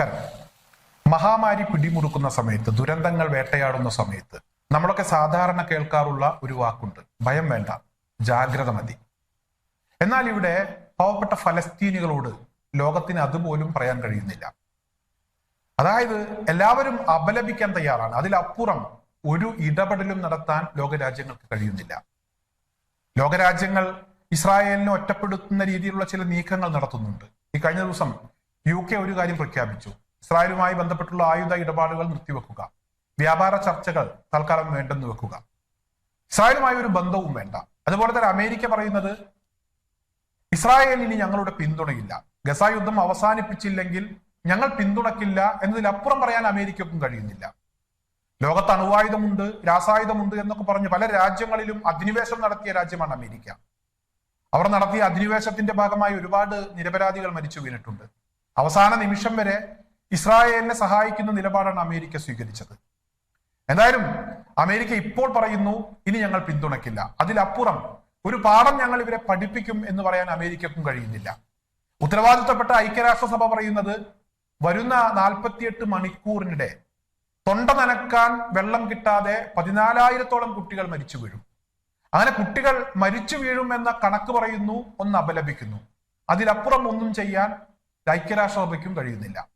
നമസ്കാരം മഹാമാരി പിടിമുറുക്കുന്ന സമയത്ത് ദുരന്തങ്ങൾ വേട്ടയാടുന്ന സമയത്ത് നമ്മളൊക്കെ സാധാരണ കേൾക്കാറുള്ള ഒരു വാക്കുണ്ട്. ഭയം വേണ്ട ജാഗ്രത മതി. എന്നാൽ ഇവിടെ പാവപ്പെട്ട ഫലസ്തീനികളോട് ലോകത്തിന് അതുപോലും പറയാൻ കഴിയുന്നില്ല. അതായത് എല്ലാവരും അപലപിക്കാൻ തയ്യാറാണ്. അതിലപ്പുറം ഒരു ഇടപെടലും നടത്താൻ ലോകരാജ്യങ്ങൾക്ക് കഴിയുന്നില്ല. ലോകരാജ്യങ്ങൾ ഇസ്രായേലിനെ ഒറ്റപ്പെടുത്തുന്ന രീതിയിലുള്ള ചില നീക്കങ്ങൾ നടത്തുന്നുണ്ട്. ഈ കഴിഞ്ഞ ദിവസം യു കെ ഒരു കാര്യം പ്രഖ്യാപിച്ചു. ഇസ്രായേലുമായി ബന്ധപ്പെട്ടുള്ള ആയുധ ഇടപാടുകൾ നിർത്തിവെക്കുക. വ്യാപാര ചർച്ചകൾ തൽക്കാലം വേണ്ടെന്ന് വെക്കുക. ഇസ്രായേലുമായി ഒരു ബന്ധവും വേണ്ട. അതുപോലെ തന്നെ അമേരിക്ക പറയുന്നത് ഇസ്രായേലിന് ഞങ്ങളുടെ പിന്തുണയില്ല. ഗസ യുദ്ധം അവസാനിപ്പിച്ചില്ലെങ്കിൽ ഞങ്ങൾ പിന്തുണക്കില്ല എന്നതിലപ്പുറം പറയാൻ അമേരിക്കക്കും കഴിയുന്നില്ല. ലോകത്ത് അണുവായുധമുണ്ട് രാസായുധമുണ്ട് എന്നൊക്കെ പറഞ്ഞ് പല രാജ്യങ്ങളിലും അധിനിവേശം നടത്തിയ രാജ്യമാണ് അമേരിക്ക. അവർ നടത്തിയ അധിനിവേശത്തിന്റെ ഭാഗമായി ഒരുപാട് നിരപരാധികൾ മരിച്ചു വീണിട്ടുണ്ട്. അവസാന നിമിഷം വരെ ഇസ്രായേലിനെ സഹായിക്കുന്ന നിലപാടാണ് അമേരിക്ക സ്വീകരിച്ചത്. എന്തായാലും അമേരിക്ക ഇപ്പോൾ പറയുന്നു ഇനി ഞങ്ങൾ പിന്തുണയ്ക്കില്ല. അതിലപ്പുറം ഒരു പാഠം ഞങ്ങൾ ഇവരെ പഠിപ്പിക്കും എന്ന് പറയാൻ അമേരിക്കക്കും കഴിയുന്നില്ല. ഉത്തരവാദിത്തപ്പെട്ട ഐക്യരാഷ്ട്രസഭ പറയുന്നത് വരുന്ന നാൽപ്പത്തിയെട്ട് മണിക്കൂറിനിടെ തൊണ്ട നനക്കാൻ വെള്ളം കിട്ടാതെ പതിനാലായിരത്തോളം കുട്ടികൾ മരിച്ചു വീഴും. അങ്ങനെ കുട്ടികൾ മരിച്ചു വീഴും എന്ന കണക്ക് പറയുന്നു ഒന്ന് അപലപിക്കുന്നു. അതിലപ്പുറം ഒന്നും ചെയ്യാൻ ഐക്യരാഷ്ട്രസഭയ്ക്കും കഴിയുന്നില്ല.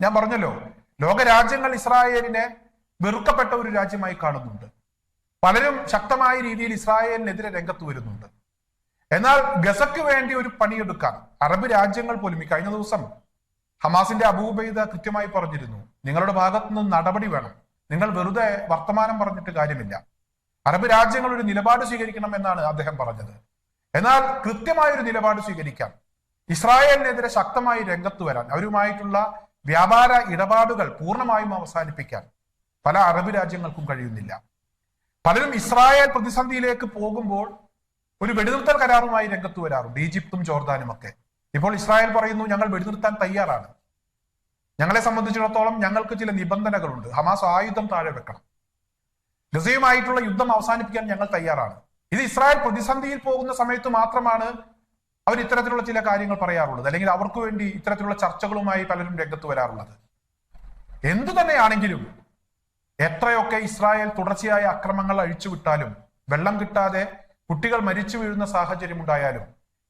ഞാൻ പറഞ്ഞല്ലോ ലോകരാജ്യങ്ങൾ ഇസ്രായേലിനെ വെറുക്കപ്പെട്ട ഒരു രാജ്യമായി കാണുന്നുണ്ട്. പലരും ശക്തമായ രീതിയിൽ ഇസ്രായേലിനെതിരെ രംഗത്ത് വരുന്നുണ്ട്. എന്നാൽ ഗസക്ക് വേണ്ടി ഒരു പണിയെടുക്കാൻ അറബ് രാജ്യങ്ങൾ പോലും ഈ കഴിഞ്ഞ ദിവസം ഹമാസിന്റെ അബൂബൈദ കൃത്യമായി പറഞ്ഞിരുന്നു നിങ്ങളുടെ ഭാഗത്തു നിന്ന് നടപടി വേണം. നിങ്ങൾ വെറുതെ വർത്തമാനം പറഞ്ഞിട്ട് കാര്യമില്ല. അറബ് രാജ്യങ്ങൾ ഒരു നിലപാട് സ്വീകരിക്കണം എന്നാണ് അദ്ദേഹം പറഞ്ഞത്. എന്നാൽ കൃത്യമായ ഒരു നിലപാട് സ്വീകരിക്കാൻ ഇസ്രായേലിനെതിരെ ശക്തമായി രംഗത്ത് വരാൻ അവരുമായിട്ടുള്ള വ്യാപാര ഇടപാടുകൾ പൂർണമായും അവസാനിപ്പിക്കാൻ പല അറബ് രാജ്യങ്ങൾക്കും കഴിയുന്നില്ല. പലരും ഇസ്രായേൽ പ്രതിസന്ധിയിലേക്ക് പോകുമ്പോൾ ഒരു വെടിനിർത്തൽ കരാറുമായി രംഗത്ത് വരാറുണ്ട് ഈജിപ്തും ജോർദാനും ഒക്കെ. ഇപ്പോൾ ഇസ്രായേൽ പറയുന്നു ഞങ്ങൾ വെടിനിർത്താൻ തയ്യാറാണ്. ഞങ്ങളെ സംബന്ധിച്ചിടത്തോളം ഞങ്ങൾക്ക് ചില നിബന്ധനകളുണ്ട്. ഹമാസ് ആയുധം താഴെ വെക്കണം. ഗസയുമായിട്ടുള്ള യുദ്ധം അവസാനിപ്പിക്കാൻ ഞങ്ങൾ തയ്യാറാണ്. ഇത് ഇസ്രായേൽ പ്രതിസന്ധിയിൽ പോകുന്ന സമയത്ത് മാത്രമാണ് അവർ ഇത്തരത്തിലുള്ള ചില കാര്യങ്ങൾ പറയാറുള്ളത് അല്ലെങ്കിൽ അവർക്ക് വേണ്ടി ഇത്തരത്തിലുള്ള ചർച്ചകളുമായി പലരും രംഗത്ത് വരാറുള്ളത്. എന്തു തന്നെയാണെങ്കിലും എത്രയൊക്കെ ഇസ്രായേൽ തുടർച്ചയായ അക്രമങ്ങൾ അഴിച്ചുവിട്ടാലും വെള്ളം കിട്ടാതെ കുട്ടികൾ മരിച്ചു വീഴുന്ന സാഹചര്യം ഉണ്ടായാലും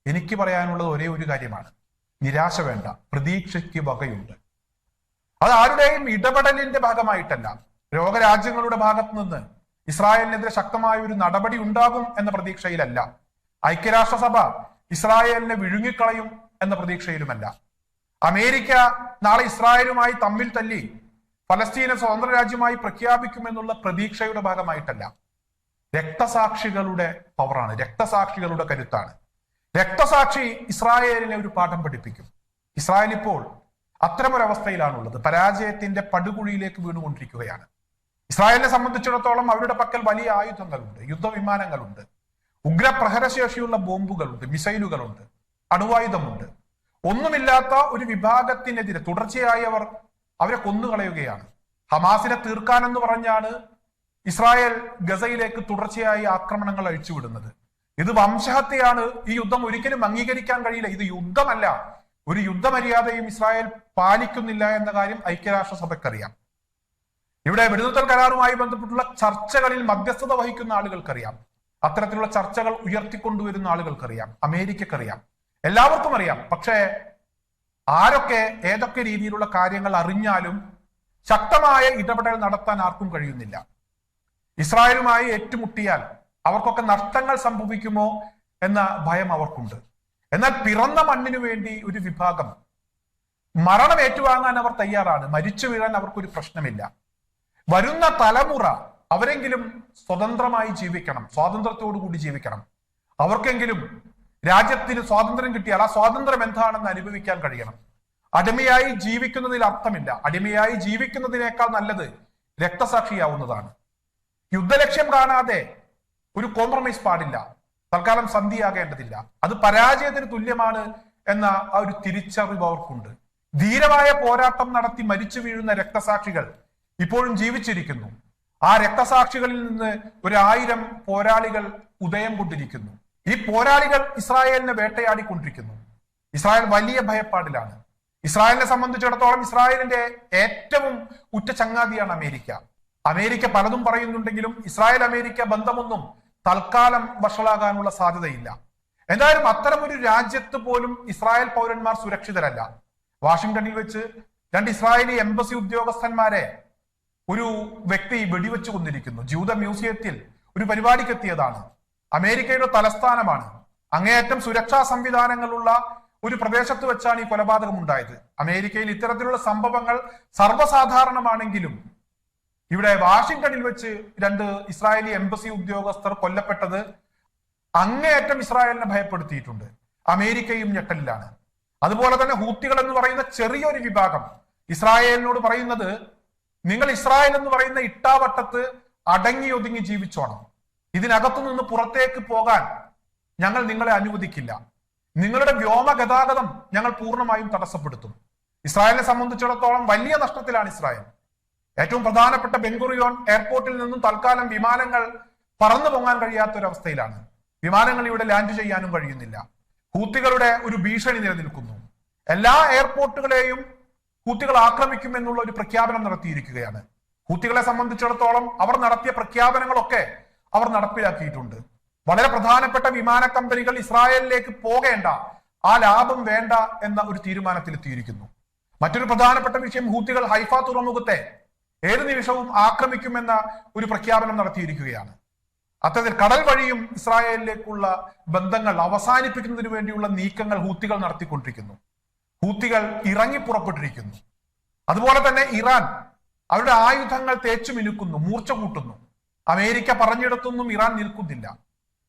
എനിക്ക് പറയാനുള്ളത് ഒരേ ഒരു കാര്യമാണ്. നിരാശ വേണ്ട പ്രതീക്ഷയ്ക്ക് വകയുണ്ട്. അത് ആരുടെയും ഇടപെടലിന്റെ ഭാഗമായിട്ടല്ല. ലോകരാജ്യങ്ങളുടെ ഭാഗത്ത് നിന്ന് ഇസ്രായേലിനെതിരെ ശക്തമായ ഒരു നടപടി ഉണ്ടാകും എന്ന പ്രതീക്ഷയിലല്ല. ഐക്യരാഷ്ട്രസഭ ഇസ്രായേലിനെ വിഴുങ്ങിക്കളയും എന്ന പ്രതീക്ഷയിലുമല്ല. അമേരിക്ക നാളെ ഇസ്രായേലുമായി തമ്മിൽ തല്ലി ഫലസ്തീനെ സ്വതന്ത്ര രാജ്യമായി പ്രഖ്യാപിക്കുമെന്നുള്ള പ്രതീക്ഷയുടെ ഭാഗമായിട്ടല്ല. രക്തസാക്ഷികളുടെ പവറാണ്. രക്തസാക്ഷികളുടെ കരുത്താണ്. രക്തസാക്ഷി ഇസ്രായേലിനെ ഒരു പാഠം പഠിപ്പിക്കും. ഇസ്രായേൽ ഇപ്പോൾ അത്തരമൊരവസ്ഥയിലാണുള്ളത്. പരാജയത്തിന്റെ പടുകുഴിയിലേക്ക് വീണുകൊണ്ടിരിക്കുകയാണ്. ഇസ്രായേലിനെ സംബന്ധിച്ചിടത്തോളം അവരുടെ പക്കൽ വലിയ ആയുധങ്ങളുണ്ട് യുദ്ധവിമാനങ്ങളുണ്ട്. ഉഗ്രപ്രഹരശേഷിയുള്ള ബോംബുകളുണ്ട് മിസൈലുകളുണ്ട് അണുവായുധമുണ്ട്. ഒന്നുമില്ലാത്ത ഒരു വിഭാഗത്തിനെതിരെ തുടർച്ചയായി അവർ അവരെ കൊന്നുകളയുകയാണ്. ഹമാസിനെ തീർക്കാനെന്ന് പറഞ്ഞാണ് ഇസ്രായേൽ ഗസയിലേക്ക് തുടർച്ചയായി ആക്രമണങ്ങൾ അഴിച്ചുവിടുന്നത്. ഇത് വംശഹത്യയാണ്. ഈ യുദ്ധം ഒരിക്കലും അംഗീകരിക്കാൻ കഴിയില്ല. ഇത് യുദ്ധമല്ല. ഒരു യുദ്ധമര്യാദയും ഇസ്രായേൽ പാലിക്കുന്നില്ല എന്ന കാര്യം ഐക്യരാഷ്ട്രസഭയ്ക്കറിയാം. ഇവിടെ വെടിനിർത്തൽ കരാറുമായി ബന്ധപ്പെട്ടുള്ള ചർച്ചകളിൽ മധ്യസ്ഥത വഹിക്കുന്ന ആളുകൾക്കറിയാം. അത്തരത്തിലുള്ള ചർച്ചകൾ ഉയർത്തിക്കൊണ്ടുവരുന്ന ആളുകൾക്കറിയാം അമേരിക്കക്കറിയാം. എല്ലാവർക്കും അറിയാം. പക്ഷേ ആരൊക്കെ ഏതൊക്കെ രീതിയിലുള്ള കാര്യങ്ങൾ അറിഞ്ഞാലും ശക്തമായ ഇടപെടൽ നടത്താൻ ആർക്കും കഴിയുന്നില്ല. ഇസ്രായേലുമായി ഏറ്റുമുട്ടിയാൽ അവർക്കൊക്കെ നഷ്ടങ്ങൾ സംഭവിക്കുമോ എന്ന ഭയം അവർക്കുണ്ട്. എന്നാൽ പിറന്ന മണ്ണിനു വേണ്ടി ഒരു വിഭാഗം മരണം ഏറ്റുവാങ്ങാൻ അവർ തയ്യാറാണ്. മരിച്ചു വീഴാൻ അവർക്കൊരു പ്രശ്നമില്ല. വരുന്ന തലമുറ അവരെങ്കിലും സ്വതന്ത്രമായി ജീവിക്കണം സ്വാതന്ത്ര്യത്തോടു കൂടി ജീവിക്കണം. അവർക്കെങ്കിലും രാജ്യത്തിന് സ്വാതന്ത്ര്യം കിട്ടിയാൽ ആ സ്വാതന്ത്ര്യം എന്താണെന്ന് അനുഭവിക്കാൻ കഴിയണം. അടിമയായി ജീവിക്കുന്നതിൽ അർത്ഥമില്ല. അടിമയായി ജീവിക്കുന്നതിനേക്കാൾ നല്ലത് രക്തസാക്ഷിയാവുന്നതാണ്. യുദ്ധലക്ഷ്യം കാണാതെ ഒരു കോംപ്രമൈസ് പാടില്ല. തൽക്കാലം സന്ധിയാകേണ്ടതില്ല. അത് പരാജയത്തിന് തുല്യമാണ് എന്ന ആ ഒരു തിരിച്ചറിവ് അവർക്കുണ്ട്. ധീരമായ പോരാട്ടം നടത്തി മരിച്ചു വീഴുന്ന രക്തസാക്ഷികൾ ഇപ്പോഴും ജീവിച്ചിരിക്കുന്നു. ആ രക്തസാക്ഷികളിൽ നിന്ന് ഒരു ആയിരം പോരാളികൾ ഉദയം കൊണ്ടിരിക്കുന്നു. ഈ പോരാളികൾ ഇസ്രായേലിനെ വേട്ടയാടിക്കൊണ്ടിരിക്കുന്നു. ഇസ്രായേൽ വലിയ ഭയപ്പാടിലാണ്. ഇസ്രായേലിനെ സംബന്ധിച്ചിടത്തോളം ഇസ്രായേലിന്റെ ഏറ്റവും ഉറ്റ ചങ്ങാതിയാണ് അമേരിക്ക. അമേരിക്ക പലതും പറയുന്നുണ്ടെങ്കിലും ഇസ്രായേൽ അമേരിക്ക ബന്ധമൊന്നും തൽക്കാലം വഷളാകാനുള്ള സാധ്യതയില്ല. എന്തായാലും അത്തരമൊരു രാജ്യത്ത് പോലും ഇസ്രായേൽ പൗരന്മാർ സുരക്ഷിതരല്ല. വാഷിംഗ്ടണിൽ വെച്ച് രണ്ട് ഇസ്രായേലി എംബസി ഉദ്യോഗസ്ഥന്മാരെ ഒരു വ്യക്തി വെടിവെച്ചു കൊന്നിരിക്കുന്നു ജൂത മ്യൂസിയത്തിൽ ഒരു പരിപാടിക്ക് എത്തിയതാണ്. അമേരിക്കയുടെ തലസ്ഥാനമാണ്. അങ്ങേയറ്റം സുരക്ഷാ സംവിധാനങ്ങളുള്ള ഒരു പ്രദേശത്ത് വെച്ചാണ് ഈ കൊലപാതകം ഉണ്ടായത്. അമേരിക്കയിൽ ഇത്തരത്തിലുള്ള സംഭവങ്ങൾ സർവസാധാരണമാണെങ്കിലും ഇവിടെ വാഷിംഗ്ടണിൽ വെച്ച് രണ്ട് ഇസ്രായേലി എംബസി ഉദ്യോഗസ്ഥർ കൊല്ലപ്പെട്ടത് അങ്ങേയറ്റം ഇസ്രായേലിനെ ഭയപ്പെടുത്തിയിട്ടുണ്ട്. അമേരിക്കയും ഞെട്ടലിലാണ്. അതുപോലെ തന്നെ ഹൂത്തികൾ എന്ന് പറയുന്ന ചെറിയൊരു വിഭാഗം ഇസ്രായേലിനോട് പറയുന്നത് നിങ്ങൾ ഇസ്രായേൽ എന്ന് പറയുന്ന ഇട്ടാവട്ടത്ത് അടങ്ങി ഒതുങ്ങി ജീവിച്ചോണം ഇതിനകത്തു നിന്ന് പുറത്തേക്ക് പോകാൻ ഞങ്ങൾ നിങ്ങളെ അനുവദിക്കില്ല. നിങ്ങളുടെ വ്യോമ ഗതാഗതം ഞങ്ങൾ പൂർണമായും തടസ്സപ്പെടുത്തും. ഇസ്രായേലിനെ സംബന്ധിച്ചിടത്തോളം വലിയ നഷ്ടത്തിലാണ് ഇസ്രായേൽ. ഏറ്റവും പ്രധാനപ്പെട്ട ബെങ്കുറിയോൺ എയർപോർട്ടിൽ നിന്നും തൽക്കാലം വിമാനങ്ങൾ പറന്നു പൊങ്ങാൻ കഴിയാത്ത ഒരു അവസ്ഥയിലാണ് വിമാനങ്ങൾ ഇവിടെ ലാൻഡ് ചെയ്യാനും കഴിയുന്നില്ല. ഹൂത്തികളുടെ ഒരു ഭീഷണി നിലനിൽക്കുന്നു. എല്ലാ എയർപോർട്ടുകളെയും ഹൂത്തികൾ ആക്രമിക്കും എന്നുള്ള ഒരു പ്രഖ്യാപനം നടത്തിയിരിക്കുകയാണ്. ഹൂത്തികളെ സംബന്ധിച്ചിടത്തോളം അവർ നടത്തിയ പ്രഖ്യാപനങ്ങളൊക്കെ അവർ നടപ്പിലാക്കിയിട്ടുണ്ട്. വളരെ പ്രധാനപ്പെട്ട വിമാന കമ്പനികൾ ഇസ്രായേലിലേക്ക് പോകേണ്ട ആ ലാഭം വേണ്ട എന്ന ഒരു തീരുമാനത്തിലെത്തിയിരിക്കുന്നു. മറ്റൊരു പ്രധാനപ്പെട്ട വിഷയം ഹൂത്തികൾ ഹൈഫ തുറമുഖത്തെ ഏത് നിമിഷവും ആക്രമിക്കുമെന്ന ഒരു പ്രഖ്യാപനം നടത്തിയിരിക്കുകയാണ്. അത്തരത്തിൽ കടൽ വഴിയും ഇസ്രായേലിലേക്കുള്ള ബന്ധങ്ങൾ അവസാനിപ്പിക്കുന്നതിന് വേണ്ടിയുള്ള നീക്കങ്ങൾ ഹൂത്തികൾ നടത്തിക്കൊണ്ടിരിക്കുന്നു. ഹൂത്തികൾ ഇറങ്ങിപ്പുറപ്പെട്ടിരിക്കുന്നു അതുപോലെ തന്നെ ഇറാൻ അവരുടെ ആയുധങ്ങൾ തേച്ചു മിനുക്കുന്നു മൂർച്ച കൂട്ടുന്നു. അമേരിക്ക പറഞ്ഞിടത്തൊന്നും ഇറാൻ നിൽക്കുന്നില്ല.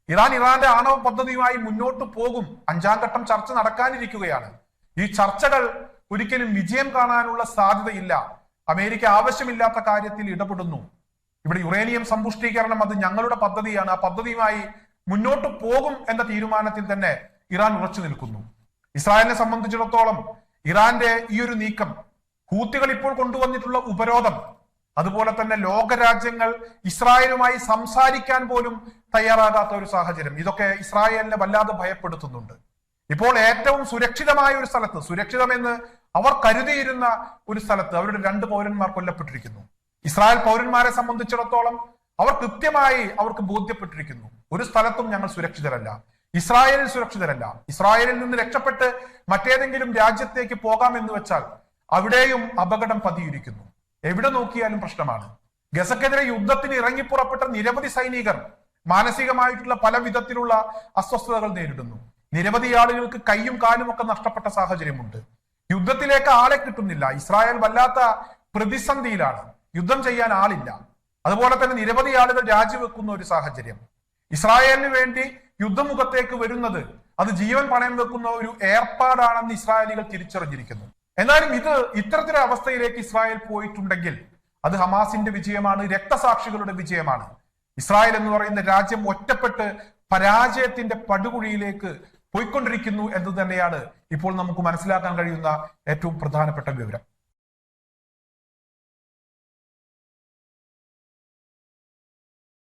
ഇറാൻ ഇറാന്റെ ആണവ പദ്ധതിയുമായി മുന്നോട്ട് പോകും. അഞ്ചാം ഘട്ടം ചർച്ച നടക്കാനിരിക്കുകയാണ്. ഈ ചർച്ചകൾ ഒരിക്കലും വിജയം കാണാനുള്ള സാധ്യതയില്ല. അമേരിക്ക ആവശ്യമില്ലാത്ത കാര്യത്തിൽ ഇടപെടുന്നു. ഇവിടെ യുറേനിയം സമ്പുഷ്ടീകരണം അത് ഞങ്ങളുടെ പദ്ധതിയാണ്. ആ പദ്ധതിയുമായി മുന്നോട്ട് പോകും എന്ന തീരുമാനത്തിൽ തന്നെ ഇറാൻ ഉറച്ചു നിൽക്കുന്നു. ഇസ്രായേലിനെ സംബന്ധിച്ചിടത്തോളം ഇറാന്റെ ഈ ഒരു നീക്കം ഹൂത്തികൾ ഇപ്പോൾ കൊണ്ടുവന്നിട്ടുള്ള ഉപരോധം അതുപോലെ തന്നെ ലോകരാജ്യങ്ങൾ ഇസ്രായേലുമായി സംസാരിക്കാൻ പോലും തയ്യാറാകാത്ത ഒരു സാഹചര്യം ഇതൊക്കെ ഇസ്രായേലിനെ വല്ലാതെ ഭയപ്പെടുത്തുന്നുണ്ട്. ഇപ്പോൾ ഏറ്റവും സുരക്ഷിതമായ ഒരു സ്ഥലത്ത് സുരക്ഷിതമെന്ന് അവർ കരുതിയിരുന്ന ഒരു സ്ഥലത്ത് അവരുടെ രണ്ട് പൗരന്മാർ കൊല്ലപ്പെട്ടിരിക്കുന്നു. ഇസ്രായേൽ പൗരന്മാരെ സംബന്ധിച്ചിടത്തോളം അവർ കൃത്യമായി അവർക്ക് ബോധ്യപ്പെട്ടിരിക്കുന്നു. ഒരു സ്ഥലത്തും ഞങ്ങൾ സുരക്ഷിതരല്ല. ഇസ്രായേലിൽ സുരക്ഷിതരല്ല. ഇസ്രായേലിൽ നിന്ന് രക്ഷപ്പെട്ട് മറ്റേതെങ്കിലും രാജ്യത്തേക്ക് പോകാമെന്ന് വെച്ചാൽ അവിടെയും അപകടം പതിയിരിക്കുന്നു. എവിടെ നോക്കിയാലും പ്രശ്നമാണ്. ഗസക്കെതിരെ യുദ്ധത്തിന് ഇറങ്ങിപ്പുറപ്പെട്ട നിരവധി സൈനികർ മാനസികമായിട്ടുള്ള പല വിധത്തിലുള്ള അസ്വസ്ഥതകൾ നേരിടുന്നു. നിരവധി ആളുകൾക്ക് കൈയും കാലും ഒക്കെ നഷ്ടപ്പെട്ട സാഹചര്യമുണ്ട്. യുദ്ധത്തിലേക്ക് ആളെ കിട്ടുന്നില്ല. ഇസ്രായേൽ വല്ലാത്ത പ്രതിസന്ധിയിലാണ്. യുദ്ധം ചെയ്യാൻ ആളില്ല. അതുപോലെ തന്നെ നിരവധി ആളുകൾ രാജിവെക്കുന്ന ഒരു സാഹചര്യം. ഇസ്രായേലിന് വേണ്ടി യുദ്ധമുഖത്തേക്ക് വരുന്നത്. അത് ജീവൻ പണയം വെക്കുന്ന ഒരു ഏർപ്പാടാണെന്ന് ഇസ്രായേലികൾ തിരിച്ചറിഞ്ഞിരിക്കുന്നു. എന്നാലും ഇത് ഇത്തരത്തിലൊരു അവസ്ഥയിലേക്ക് ഇസ്രായേൽ പോയിട്ടുണ്ടെങ്കിൽ അത് ഹമാസിന്റെ വിജയമാണ് രക്തസാക്ഷികളുടെ വിജയമാണ്. ഇസ്രായേൽ എന്ന് പറയുന്ന രാജ്യം ഒറ്റപ്പെട്ട് പരാജയത്തിന്റെ പടുകുഴിയിലേക്ക് പോയിക്കൊണ്ടിരിക്കുന്നു എന്ന് തന്നെയാണ് ഇപ്പോൾ നമുക്ക് മനസ്സിലാക്കാൻ കഴിയുന്ന ഏറ്റവും പ്രധാനപ്പെട്ട വിവരം.